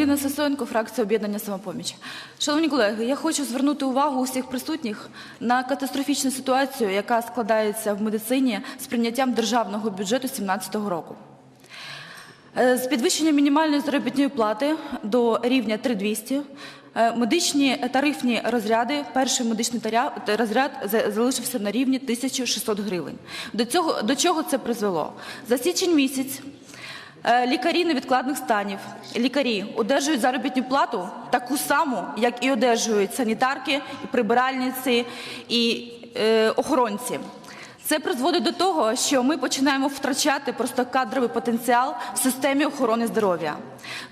Ірина Сисоєнко, фракція об'єднання самопоміч. Шановні колеги, я хочу звернути увагу усіх присутніх на катастрофічну ситуацію, яка складається в медицині з прийняттям державного бюджету 2017 року. Е, З підвищенням мінімальної заробітної плати до рівня 3200 е, медичні тарифні розряди, перший медичний розряд залишився на рівні 1600 гривень. До, чого це призвело? За січень місяць лікарі невідкладних станів, лікарі одержують заробітну плату таку саму, як і одержують санітарки, і прибиральниці, і е, охоронці. Це призводить до того, що ми починаємо втрачати просто кадровий потенціал в системі охорони здоров'я.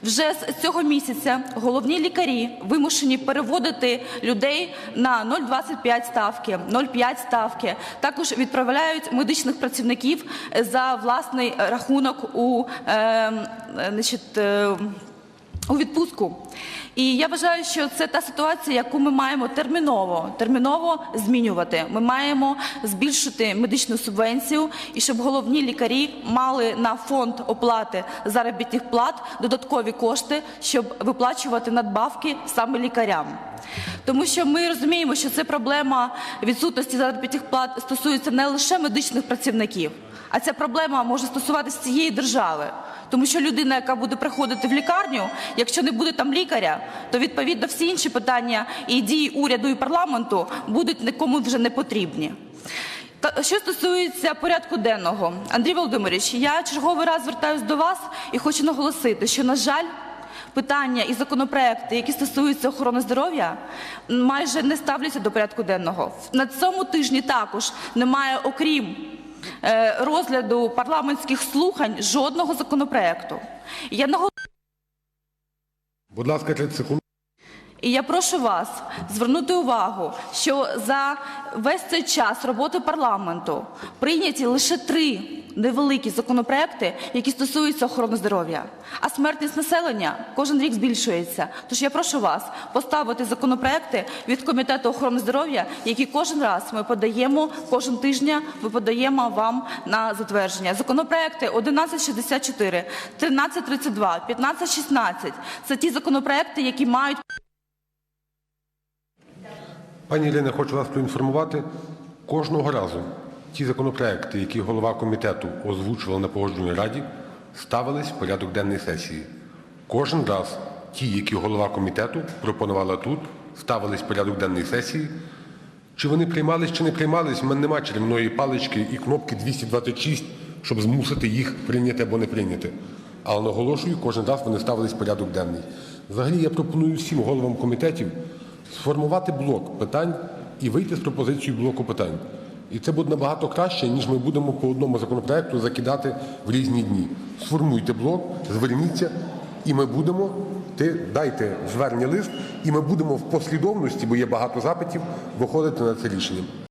Вже з цього місяця головні лікарі вимушені переводити людей на 0,25 ставки, 0,5 ставки. Також відправляють медичних працівників за власний рахунок у, е, е, значить, е, у відпустку. І я вважаю, що це та ситуація, яку ми маємо терміново, терміново змінювати. Ми маємо збільшити медичну субвенцію, і щоб головні лікарі мали на фонд оплати заробітних плат додаткові кошти, щоб виплачувати надбавки саме лікарям. Тому що ми розуміємо, що це проблема відсутності заробітних плат стосується не лише медичних працівників, а ця проблема може стосуватися всієї держави. Тому що людина, яка буде приходити в лікарню, якщо не буде там лікаря, то відповідно всі інші питання і дії уряду і парламенту будуть нікому вже не потрібні. Та що стосується порядку денного, Андрій Володимирович, я черговий раз звертаюся до вас і хочу наголосити, що на жаль. Питання і законопроекти, які стосуються охорони здоров'я, майже не ставляться до порядку денного. На цьому тижні також немає, окрім розгляду парламентських слухань, жодного законопроекту. Я наголошую. Будь ласка, 30 секунд. І я прошу вас звернути увагу, що за весь цей час роботи парламенту прийняті лише три невеликі законопроекти, які стосуються охорони здоров'я. А смертність населення кожен рік збільшується. Тож я прошу вас поставити законопроекти від комітету охорони здоров'я, які кожен раз ми подаємо кожен тижня. Ми подаємо вам на затвердження. Законопроекти 1164, 1332, 1516 – це ті законопроекти, які мають Пані Ірина, хочу вас проінформувати. Кожного разу ті законопроекти, які голова комітету озвучував на погоджувальній раді, ставились в порядок денний сесії. Кожен раз ті, які голова комітету пропонувала тут, ставились в порядок денний сесії. Чи вони приймались, чи не приймались, в мене немає чарівної палички і кнопки 226, щоб змусити їх прийняти або не прийняти. Але наголошую, кожен раз вони ставились в порядок денний. Взагалі я пропоную всім головам комітетів сформувати блок питань і вийти з пропозицією блоку питань. І це буде набагато краще, ніж ми будемо по одному законопроекту закидати в різні дні. Сформуйте блок, зверніться, і ми будемо, ти дайте звернення лист, і ми будемо в послідовності, бо є багато запитів, виходити на це рішення.